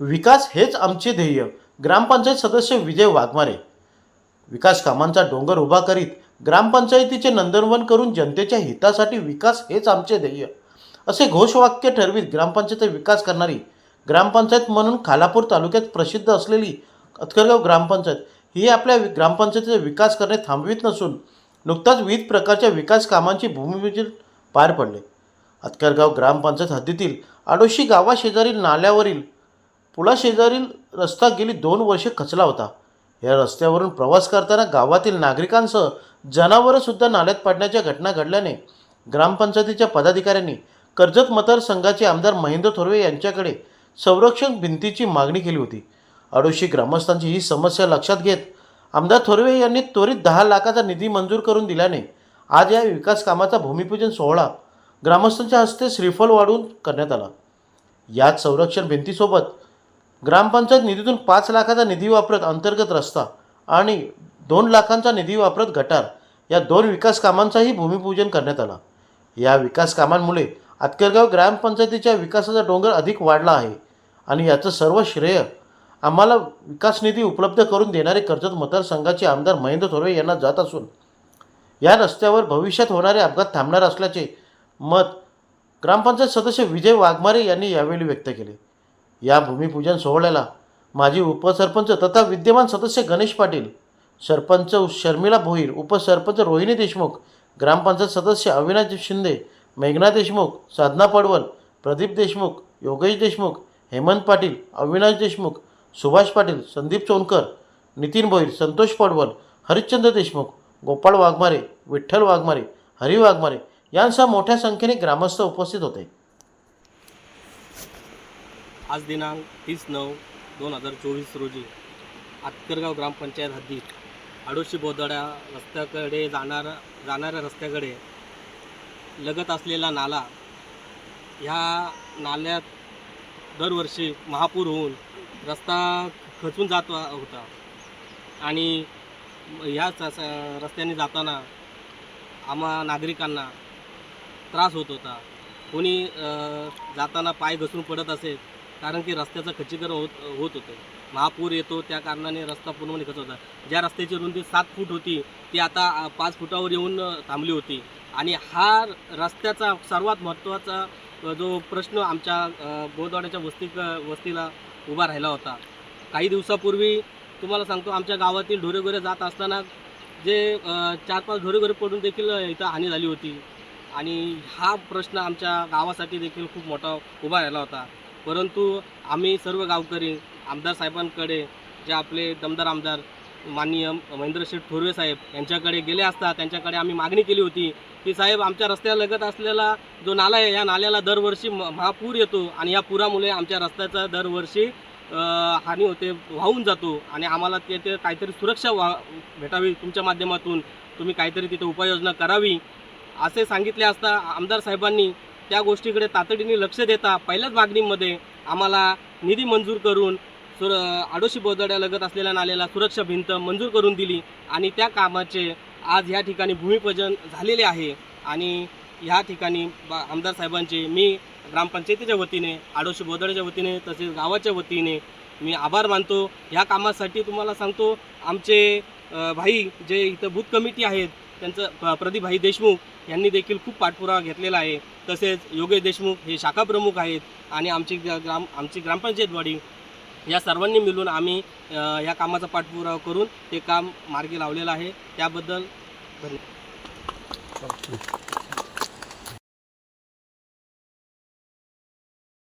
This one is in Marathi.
विकास हेच आमचे ध्येय. ग्रामपंचायत सदस्य विजय वाघमारे. विकास कामांचा डोंगर उभा करीत ग्रामपंचायतीचे नंदनवन करून जनतेच्या हितासाठी विकास हेच आमचे ध्येय. असे घोषवाक्य ठरवीत ग्रामपंचायत विकास करणारी ग्रामपंचायत म्हणून खालापूर तालुक्यात प्रसिद्ध असलेली अतकरगाव ग्रामपंचायत ही आपल्या ग्रामपंचायतीचा विकास करणे थांबवित नसून नुकताच विविध प्रकारच्या विकास कामांची भूमिपूजन पार पडले. अतकरगाव ग्रामपंचायत हद्दीतील आडोशी गावाशेजारील नाल्यावरील पुलाशेजारील रस्ता गेली दोन वर्षे खचला होता. या रस्त्यावरून प्रवास करताना गावातील नागरिकांसह जनावरंसुद्धा नाल्यात पडण्याच्या घटना घडल्याने ग्रामपंचायतीच्या पदाधिकाऱ्यांनी कर्जत मतदारसंघाचे आमदार महेंद्र थोरवे यांच्याकडे संरक्षण भिंतीची मागणी केली होती. अडोशी ग्रामस्थांची ही समस्या लक्षात घेत आमदार थोरवे यांनी त्वरित दहा लाखाचा निधी मंजूर करून दिल्याने आज या विकास कामाचा भूमिपूजन सोहळा ग्रामस्थांच्या हस्ते श्रीफल वाढवून करण्यात आला. याच संरक्षण भिंतीसोबत ग्रामपंचायत निधीतून पाच लाखाचा निधी वापरत अंतर्गत रस्ता आणि दोन लाखांचा निधी वापरत गटार या दोन विकास कामांचाही भूमिपूजन करण्यात आला. या विकास कामांमुळे आतकरगाव ग्रामपंचायतीच्या विकासाचा डोंगर अधिक वाढला आहे आणि याचं सर्व श्रेय आम्हाला विकास निधी उपलब्ध करून देणारे कर्जत मतदारसंघाचे आमदार महेंद्र थोरवे यांना जात असून या रस्त्यावर भविष्यात होणारे अपघात थांबणार असल्याचे मत ग्रामपंचायत सदस्य विजय वाघमारे यांनी यावेळी व्यक्त केले. या भूमिपूजन सोहळ्याला माजी उपसरपंच तथा विद्यमान सदस्य गणेश पाटील सरपंच शर्मिला भोईर उपसरपंच रोहिणी देशमुख ग्रामपंचायत सदस्य अविनाश शिंदे मेघना देशमुख साधना पडवल प्रदीप देशमुख योगेश देशमुख हेमंत पाटील अविनाश देशमुख सुभाष पाटील संदीप चोनकर नितीन भोईर संतोष पडवल हरिश्चंद्र देशमुख गोपाळ वाघमारे विठ्ठल वाघमारे हरी वाघमारे यांसह मोठ्या संख्येने ग्रामस्थ उपस्थित होते. आज दिनांक तीस नऊ दोन हजार चोवीस रोजी आतकरगाव ग्रामपंचायत हद्दीत आडोशी बोदडा रस्त्याकडे जाणारा जाणाऱ्या रस्त्याकडे लगत असलेला नाला ह्या नाल्यात दरवर्षी महापूर होऊन रस्ता खचून जात होता. आणि ह्याच रस्त्याने जाताना आम्हा नागरिकांना त्रास होत होता. कोणी जाताना पाय घसरून पडत असेल कारण की रस्त्याचं खच्चीकरण होत होत होतं. महापूर येतो त्या कारणाने रस्ता पूर्णपणे म्हणजे खच होता ज्या रस्त्याची रुंदी सात फूट होती ती आता पाच फुटावर येऊन थांबली होती. आणि हा रस्त्याचा सर्वात महत्त्वाचा जो प्रश्न आमच्या अ, बोधवाड्याच्या वस्ती वस्तीला उभा राहिला होता. काही दिवसापूर्वी तुम्हाला सांगतो आमच्या गावातील ढोरेगोरे जात असताना जे चार पाच ढोरेगोरे पडून देखील इथं हानी झाली होती. आणि हा प्रश्न आमच्या गावासाठी देखील खूप मोठा उभा राहिला होता. परंतु आम्ही सर्व गावकरी आमदार साहेबांकडे जे आपले दमदार आमदार माननीय महेंद्रशेठ थोरवे साहेब यांच्याकडे गेले असता त्यांच्याकडे आम्ही मागणी केली होती की साहेब आमच्या रस्त्याला लगत असलेला जो नाला आहे या नाल्याला दरवर्षी म- महापूर येतो आणि या पुरामुळे आमच्या रस्त्याचा दरवर्षी हानी होते वाहून जातो आणि आम्हाला तिथे काहीतरी सुरक्षा वा भेटावी तुमच्या माध्यमातून तुम्ही काहीतरी तिथे उपाययोजना करावी असे सांगितले असता आमदार साहेबांनी त्या गोष्टीकडे तातडीने लक्ष देता पहिल्याच मागणीमध्ये आम्हाला निधी मंजूर करून सुर आडोशी बोदड्या लगत असलेल्या नाल्याला सुरक्षा भिंत मंजूर करून दिली आणि त्या कामाचे आज ह्या ठिकाणी भूमिपूजन झालेले आहे. आणि ह्या ठिकाणी बा आमदार साहेबांचे मी ग्रामपंचायतीच्या वतीने आडोशी बोदड्याच्या वतीने तसेच गावाच्या वतीने मी आभार मानतो. ह्या कामासाठी तुम्हाला सांगतो आमचे भाई जे इथं बूथ कमिटी आहेत त्यांचं प- देशमुख यांनी देखील खूप पाठपुरावा घेतलेला आहे. तसेच योगेश देशमुख हे शाखा प्रमुख आहेत आणि आमची ग्राम आमची ग्रामपंचायतवाडी या सर्वांनी मिळून आम्ही या कामाचा पाठपुरावा करून ते काम मार्गी लावलेलं आहे. त्याबद्दल धन्यवाद.